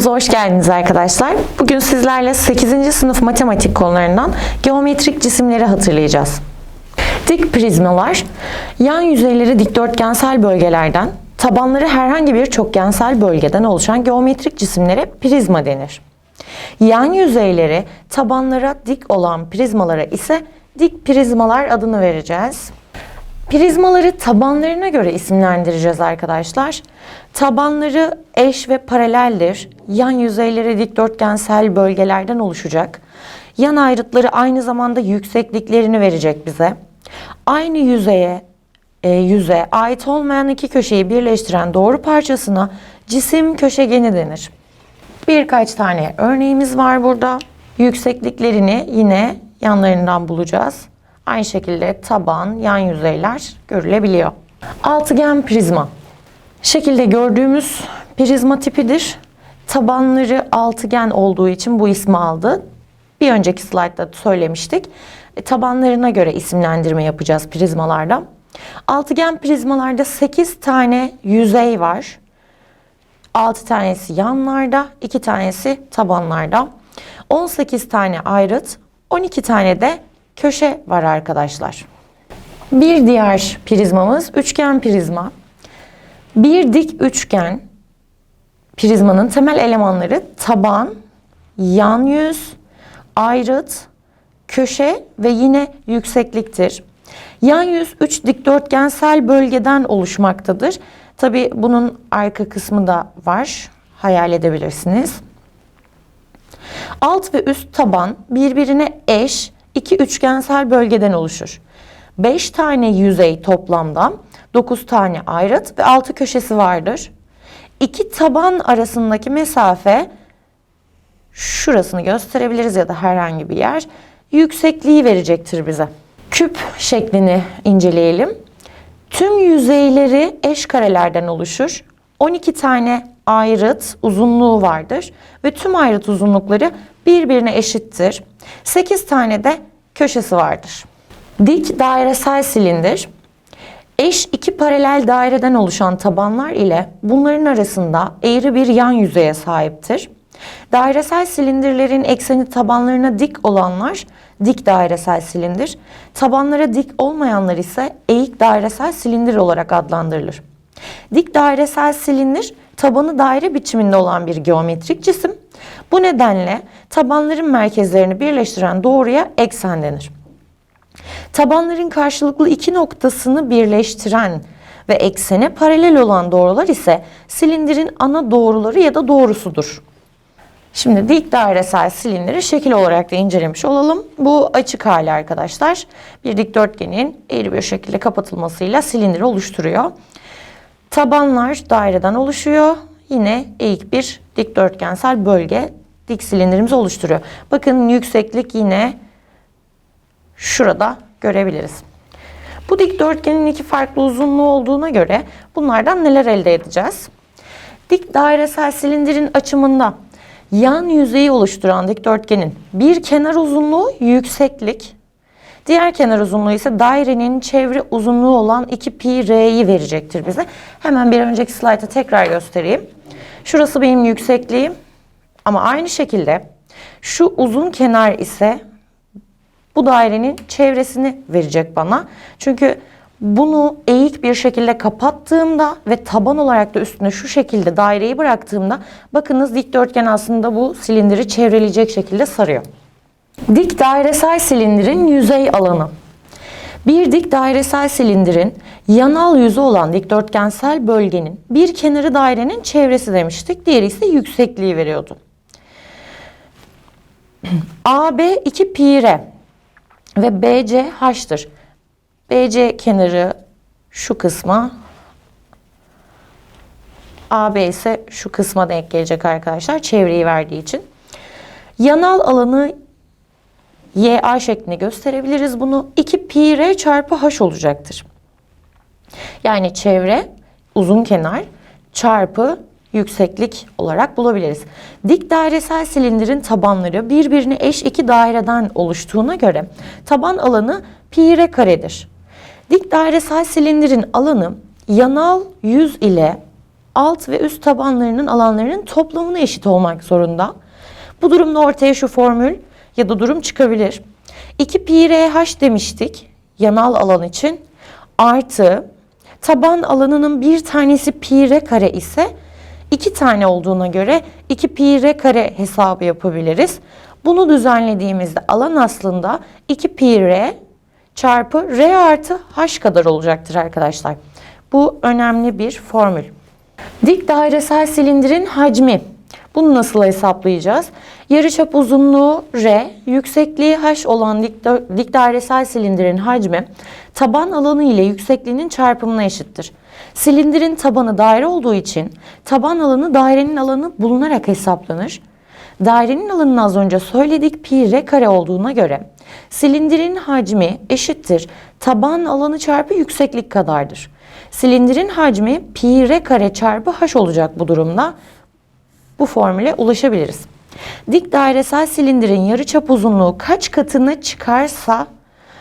Kanalımıza hoş geldiniz arkadaşlar. Bugün sizlerle 8. sınıf matematik konularından geometrik cisimleri hatırlayacağız. Dik prizmalar, yan yüzeyleri dikdörtgensel bölgelerden, tabanları herhangi bir çokgensel bölgeden oluşan geometrik cisimlere prizma denir. Yan yüzeyleri tabanlara dik olan prizmalara ise dik prizmalar adını vereceğiz. Prizmaları tabanlarına göre isimlendireceğiz arkadaşlar. Tabanları eş ve paraleldir. Yan yüzeyleri dikdörtgensel bölgelerden oluşacak. Yan ayrıtları aynı zamanda yüksekliklerini verecek bize. Aynı yüzeye e, yüze ait olmayan iki köşeyi birleştiren doğru parçasına cisim köşegeni denir. Birkaç tane örneğimiz var burada. Yüksekliklerini yine yanlarından bulacağız. Aynı şekilde taban, yan yüzeyler görülebiliyor. Altıgen prizma. Şekilde gördüğümüz prizma tipidir. Tabanları altıgen olduğu için bu ismi aldı. Bir önceki slaytta söylemiştik. E, tabanlarına göre isimlendirme yapacağız prizmalarda. Altıgen prizmalarda 8 tane yüzey var. 6 tanesi yanlarda, 2 tanesi tabanlarda. 18 tane ayrıt, 12 tane de köşe var arkadaşlar. Bir diğer prizmamız üçgen prizma. Bir dik üçgen prizmanın temel elemanları taban, yan yüz, ayrıt, köşe ve yine yüksekliktir. Yan yüz üç dikdörtgensel bölgeden oluşmaktadır. Tabi bunun arka kısmı da var. Hayal edebilirsiniz. Alt ve üst taban birbirine eş iki üçgensel bölgeden oluşur. 5 tane yüzey toplamda 9 tane ayrıt ve 6 köşesi vardır. İki taban arasındaki mesafe şurasını gösterebiliriz ya da herhangi bir yer yüksekliği verecektir bize. Küp şeklini inceleyelim. Tüm yüzeyleri eş karelerden oluşur. 12 tane ayrıt uzunluğu vardır ve tüm ayrıt uzunlukları birbirine eşittir. 8 tane de köşesi vardır. Dik dairesel silindir eş iki paralel daireden oluşan tabanlar ile bunların arasında eğri bir yan yüzeye sahiptir. Dairesel silindirlerin ekseni tabanlarına dik olanlar dik dairesel silindir. Tabanlara dik olmayanlar ise eğik dairesel silindir olarak adlandırılır. Dik dairesel silindir tabanı daire biçiminde olan bir geometrik cisim. Bu nedenle tabanların merkezlerini birleştiren doğruya eksen denir. Tabanların karşılıklı iki noktasını birleştiren ve eksene paralel olan doğrular ise silindirin ana doğruları ya da doğrusudur. Şimdi dik dairesel silindiri şekil olarak da incelemiş olalım. Bu açık hali arkadaşlar. Bir dikdörtgenin eğri bir şekilde kapatılmasıyla silindiri oluşturuyor. Tabanlar daireden oluşuyor. Yine eğik bir dikdörtgensel bölge dik silindirimizi oluşturuyor. Bakın yükseklik yine şurada görebiliriz. Bu dikdörtgenin iki farklı uzunluğu olduğuna göre bunlardan neler elde edeceğiz? Dik dairesel silindirin açımında yan yüzeyi oluşturan dikdörtgenin bir kenar uzunluğu yükseklik, diğer kenar uzunluğu ise dairenin çevre uzunluğu olan 2 pi r'yi verecektir bize. Hemen bir önceki slayta tekrar göstereyim. Şurası benim yüksekliğim ama aynı şekilde şu uzun kenar ise bu dairenin çevresini verecek bana. Çünkü bunu eğik bir şekilde kapattığımda ve taban olarak da üstüne şu şekilde daireyi bıraktığımda bakınız dikdörtgen aslında bu silindiri çevreleyecek şekilde sarıyor. Dik dairesel silindirin yüzey alanı. Bir dik dairesel silindirin yanal yüzü olan dikdörtgensel bölgenin bir kenarı dairenin çevresi demiştik. Diğeri ise yüksekliği veriyordu. AB 2 pi ve BC h'tır. BC kenarı şu kısma AB ise şu kısma denk gelecek arkadaşlar çevreyi verdiği için. Yanal alanı YA şeklinde gösterebiliriz bunu. 2 pi r çarpı h olacaktır. Yani çevre uzun kenar çarpı yükseklik olarak bulabiliriz. Dik dairesel silindirin tabanları birbirine eş iki daireden oluştuğuna göre taban alanı pi r karedir. Dik dairesel silindirin alanı yanal yüz ile alt ve üst tabanlarının alanlarının toplamına eşit olmak zorunda. Bu durumda ortaya şu formül ya da durum çıkabilir. 2 pi RH demiştik yanal alan için artı taban alanının bir tanesi pi r kare ise iki tane olduğuna göre 2 pi r kare hesabı yapabiliriz. Bunu düzenlediğimizde alan aslında 2 pi r çarpı r artı h kadar olacaktır arkadaşlar. Bu önemli bir formül. Dik dairesel silindirin hacmi. Bunu nasıl hesaplayacağız? Yarıçap uzunluğu r, yüksekliği h olan dik, dik dairesel silindirin hacmi taban alanı ile yüksekliğinin çarpımına eşittir. Silindirin tabanı daire olduğu için taban alanı dairenin alanı bulunarak hesaplanır. Dairenin alanını az önce söyledik pi r kare olduğuna göre silindirin hacmi eşittir taban alanı çarpı yükseklik kadardır. Silindirin hacmi pi r kare çarpı h olacak bu durumda. Bu formüle ulaşabiliriz. Dik dairesel silindirin yarıçap uzunluğu kaç katına çıkarsa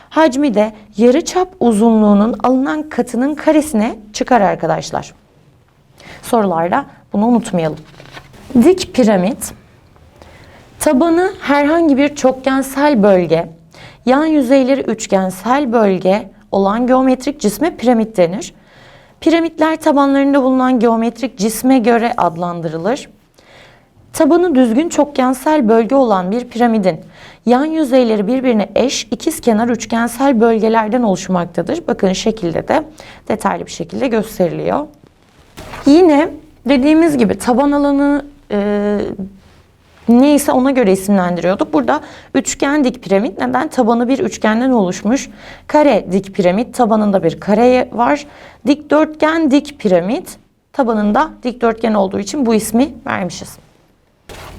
hacmi de yarıçap uzunluğunun alınan katının karesine çıkar arkadaşlar. Sorularda bunu unutmayalım. Dik piramit tabanı herhangi bir çokgensel bölge, yan yüzeyleri üçgensel bölge olan geometrik cisme piramit denir. Piramitler tabanlarında bulunan geometrik cisme göre adlandırılır. Tabanı düzgün çokgensel bölge olan bir piramidin yan yüzeyleri birbirine eş ikizkenar üçgensel bölgelerden oluşmaktadır. Bakın şekilde de detaylı bir şekilde gösteriliyor. Yine dediğimiz gibi taban alanı e, neyse ona göre isimlendiriyorduk. Burada üçgen dik piramit neden? Tabanı bir üçgenden oluşmuş. Kare dik piramit tabanında bir kare var. Dikdörtgen dik piramit tabanında dikdörtgen olduğu için bu ismi vermişiz.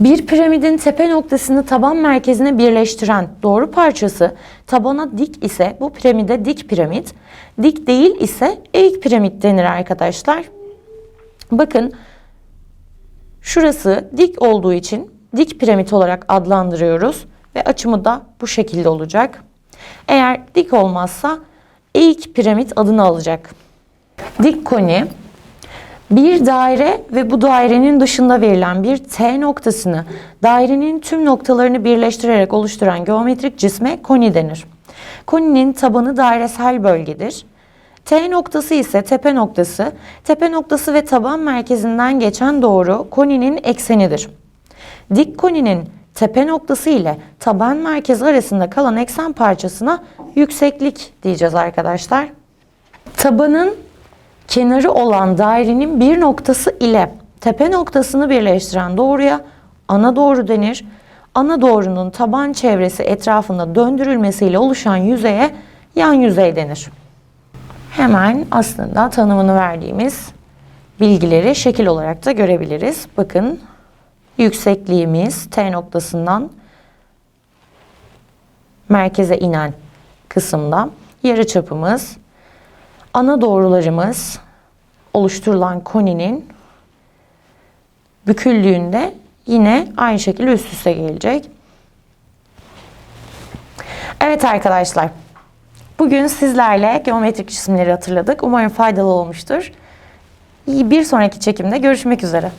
Bir piramidin tepe noktasını taban merkezine birleştiren doğru parçası tabana dik ise bu piramide dik piramit, dik değil ise eğik piramit denir arkadaşlar. Bakın şurası dik olduğu için dik piramit olarak adlandırıyoruz ve açımı da bu şekilde olacak. Eğer dik olmazsa eğik piramit adını alacak. Dik koni bir daire ve bu dairenin dışında verilen bir T noktasını dairenin tüm noktalarını birleştirerek oluşturan geometrik cisme koni denir. Koninin tabanı dairesel bölgedir. T noktası ise tepe noktası. Tepe noktası ve taban merkezinden geçen doğru koninin eksenidir. Dik koninin tepe noktası ile taban merkezi arasında kalan eksen parçasına yükseklik diyeceğiz arkadaşlar. Tabanın kenarı olan dairenin bir noktası ile tepe noktasını birleştiren doğruya ana doğru denir. Ana doğrunun taban çevresi etrafında döndürülmesiyle oluşan yüzeye yan yüzey denir. Hemen aslında tanımını verdiğimiz bilgileri şekil olarak da görebiliriz. Bakın yüksekliğimiz T noktasından merkeze inen kısımda yarı çapımız ana doğrularımız oluşturulan koninin büküldüğünde yine aynı şekilde üst üste gelecek. Evet arkadaşlar. Bugün sizlerle geometrik cisimleri hatırladık. Umarım faydalı olmuştur. Bir sonraki çekimde görüşmek üzere.